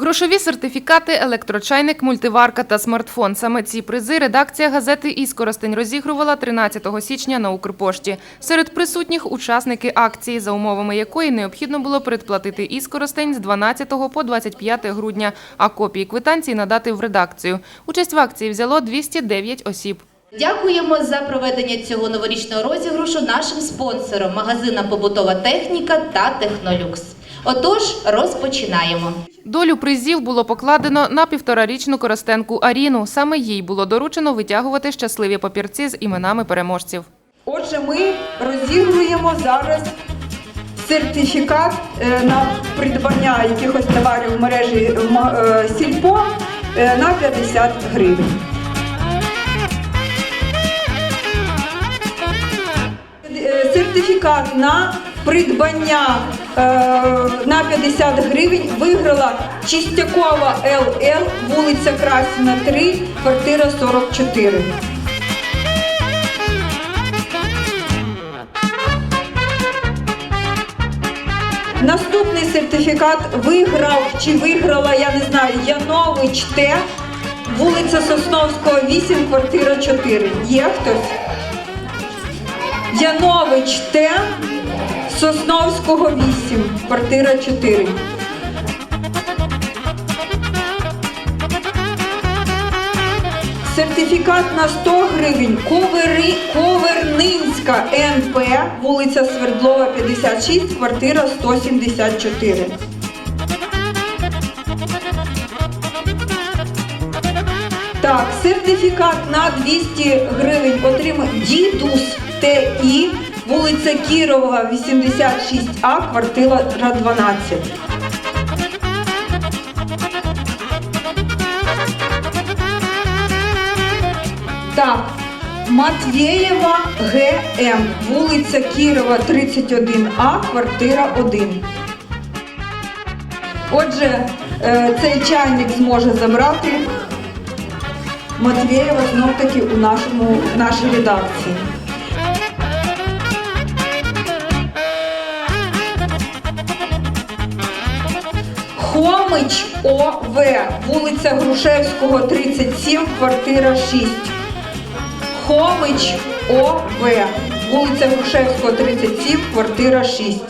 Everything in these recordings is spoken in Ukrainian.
Грошові сертифікати, електрочайник, мультиварка та смартфон. Саме ці призи редакція газети «Іскоростень» розігрувала 13 січня на Укрпошті. Серед присутніх – учасники акції, за умовами якої необхідно було передплатити «Іскоростень» з 12 по 25 грудня, а копії квитанцій надати в редакцію. Участь в акції взяло 209 осіб. Дякуємо за проведення цього новорічного розіграшу нашим спонсорам магазина Побутова техніка та Технолюкс. Отож, розпочинаємо. Долю призів було покладено на півторарічну Коростенку Аріну. Саме їй було доручено витягувати щасливі папірці з іменами переможців. Отже, ми розігруємо зараз сертифікат е, на придбання якихось товарів в мережі в е, Сільпо е, на 50 гривень. Е, Сертифікат на придбання е, на 50 гривень виграла Чистякова ЛЛ, вулиця Красіна 3, квартира 44. Наступний сертифікат виграв чи виграла, я не знаю, Янович Т, вулиця Сосновського, 8, квартира 4. Є хтось? Янович Т, Сосновського, 8, квартира 4. Сертифікат на 100 гривень Ковери, Ковернинська НП, вулиця Свердлова, 56, квартира 174. Так, сертифікат на 200 гривень отримав Дідус ТІ, вулиця Кірова, 86А, квартира 12. Так, Матвєєва ГМ, вулиця Кірова, 31А, квартира 1. Отже, е, цей чайник зможе забрати Матвєєва знов таки у нашому нашій редакції. Хомич ОВ, вулиця Грушевського, 37, квартира 6. Хомич ОВ, вулиця Грушевського, 37, квартира 6.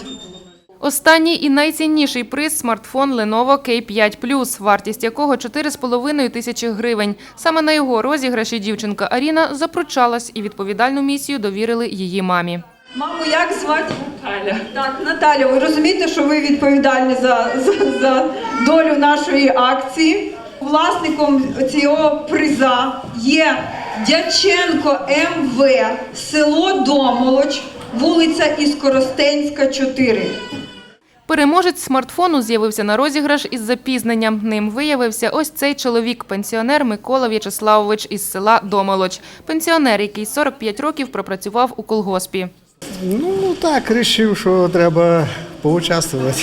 Останній і найцінніший приз – смартфон Lenovo K5+, вартість якого 4,5 тисячі гривень. Саме на його розіграші дівчинка Аріна запручалась і відповідальну місію довірили її мамі. Маму, як звати? Наталя. Так, Наталя, ви розумієте, що ви відповідальні за, за, за долю нашої акції. Власником цього приза є Дяченко МВ, село Домолоч, вулиця Іскоростенська, 4. Переможець смартфону з'явився на розіграш із запізненням. Ним виявився ось цей чоловік, пенсіонер Микола В'ячеславович із села Домолоч. Пенсіонер, який 45 років пропрацював у колгоспі. Ну так, вирішив, що треба поучаствувати.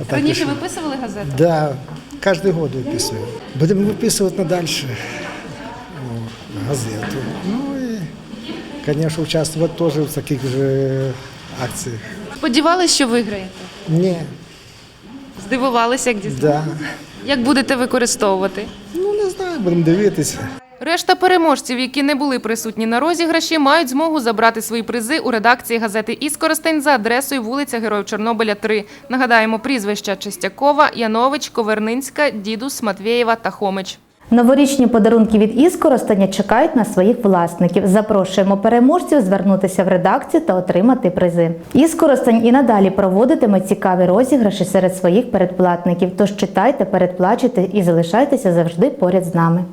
Отак Раніше вирішив. виписували газету? Да, кожен год виписую. Будемо виписувати надалі газету. Ну і, звісно, участвувати теж в таких же акціях. Сподівалися, що виграєте? Ні, Здивувалися, як дізналися? да. Як будете використовувати? Ну не знаю, будемо дивитися. Решта переможців, які не були присутні на розіграші, мають змогу забрати свої призи у редакції газети «Іскоростень» за адресою вулиця Героїв Чорнобиля, 3. Нагадаємо, прізвища Чистякова, Янович, Ковернинська, Дідус, Матвєєва та Хомич. Новорічні подарунки від Іскоростеня чекають на своїх власників. Запрошуємо переможців звернутися в редакцію та отримати призи. Іскоростень і надалі проводитиме цікаві розіграші серед своїх передплатників. Тож читайте, передплачуйте і залишайтеся завжди поряд з нами.